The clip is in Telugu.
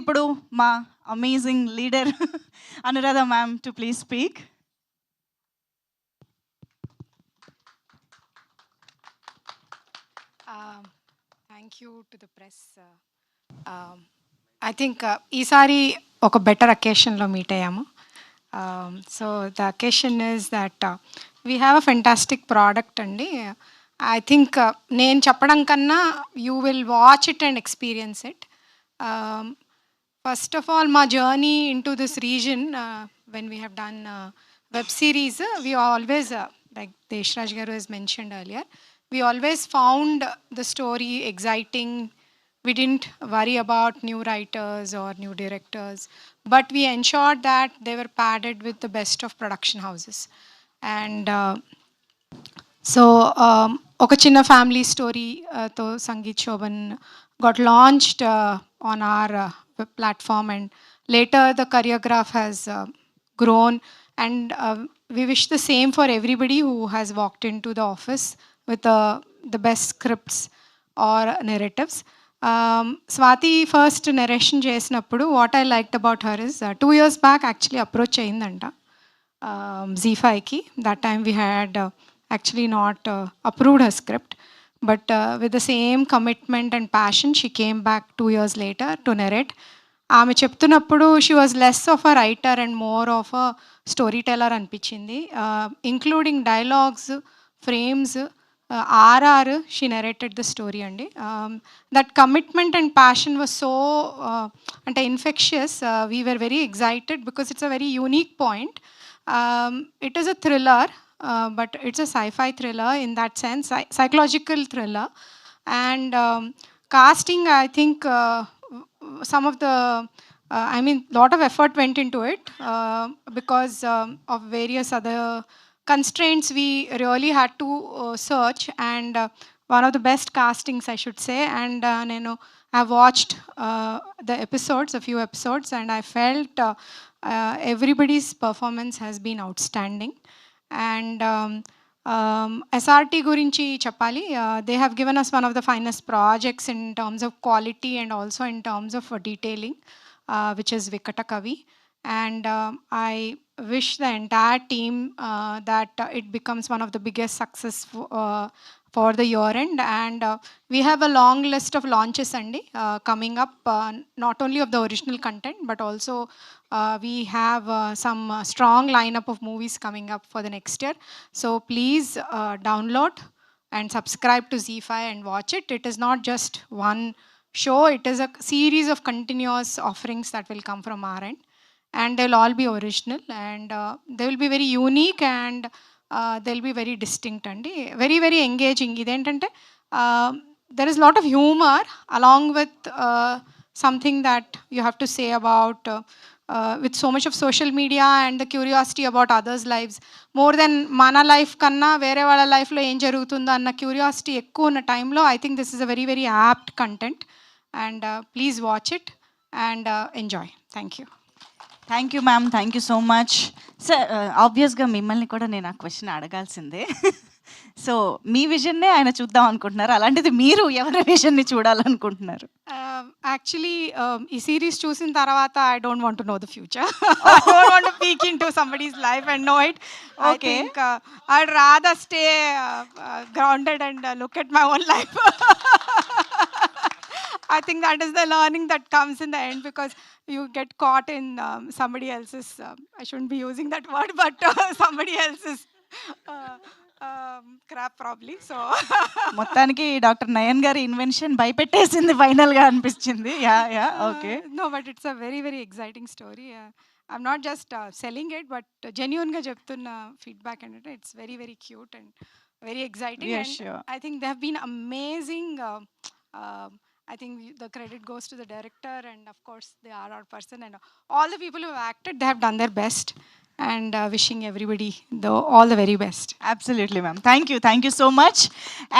ఇప్పుడు మా amazing leader Anuradha ma'am to please speak thank you to the press I think ఈసారి ఒక బెటర్ అకేషన్లో మీట్ అయ్యాము. So the occasion is that we have a fantastic product అండి. ఐ థింక్ నేను చెప్పడం కన్నా you will watch it and experience it first of all మా journey into this region when we have done web series we always like Deshraj Garu has mentioned earlier, we always found the story exciting. We didn't worry about new writers or new directors, but we ensured that they were padded with the best of production houses. And uh, so ఒక చిన్న family స్టోరీతో Sangeet Shobhan got launched uh, on our uh, web platform and later the choreograph has uh, grown and uh, we wish the same for everybody who has walked into the office with uh, the best scripts or narratives um, Swathi first narration చేసినప్పుడు what I liked about her is two years back actually approach అయిందంట జీ ఫైవ్కి that time we had actually not approved her script but with the same commitment and passion she came back two years later to narrate ఆమె చెప్తున్నప్పుడు she was less of a writer and more of a story teller అనిపించింది including dialogues frames RR she narrated the story అండి. That commitment and passion was so అంటే infectious we are very excited because it's a very unique point it is a thriller but it's a sci-fi thriller in that sense psychological thriller and casting I think some of the uh, i mean a lot of effort went into it uh, because um, of various other constraints we really had to uh, search. And uh, one of the best castings i should say. And uh, నేను i've watched uh, the episodes a few episodes and i felt everybody's performance has been outstanding. And um, um, SRT Gurinchi Chapali, uh, they have given us one of the finest projects in terms of quality and also in terms of uh, detailing, uh, which is Vikata Kavi and um, I wish the entire team uh, that uh, it becomes one of the biggest success for, uh, for the year end and uh, we have a long list of launches andy uh, coming up uh, not only of the original content but also we have some strong lineup of movies coming up for the next year so please download and subscribe to Z5 and watch it. It is not just one show, it is a series of continuous offerings that will come from our end. And they'll all be original and uh, they will be very unique and uh, they'll be very distinct and very very engaging ఇదేంటంటే there is lot of humour along with something that you have to say about with so much of social media and the curiosity about others lives more than మన లైఫ్ కన్నా వేరే వాళ్ళ లైఫ్లో ఏం జరుగుతుందో అన్న క్యూరియాసిటీ ఎక్కువ ఉన్న టైంలో I think this is a very very apt content and please watch it and enjoy thank you thank you ma'am thank you so much sir ఆబ్వియస్గా మిమ్మల్ని కూడా నేను ఆ క్వశ్చన్ అడగాల్సిందే. సో మీ విజన్నే ఆయన చూద్దాం అనుకుంటున్నారు. అలాంటిది మీరు ఎవరి విజన్ని చూడాలనుకుంటున్నారు? యాక్చువల్లీ ఈ సిరీస్ చూసిన తర్వాత I don't want know the future I don't want peek into somebody's life and know it. Think I rather stay grounded and look at my own life I think that is the learning that comes in the end because you get caught in um, somebody else's. Um, I shouldn't be using that word, but uh, somebody else's uh, um, crap probably. So మొత్తానికి డాక్టర్ నయన్ గారి ఇన్వెన్షన్ భయపెట్టేసింది ఫైనల్గా అనిపించింది yeah yeah okay Uh, a very, very exciting story. Uh, I'm not just uh, selling it, but uh, genuine ga చెప్తున్న and it, it's very, very cute and very exciting. Yeah, and sure. I think I think we, the credit goes to the director and of course the RR person and all the people who have acted. They have done their best and uh, wishing everybody the all the very best. Absolutely, ma'am. Thank you. Thank you so much. And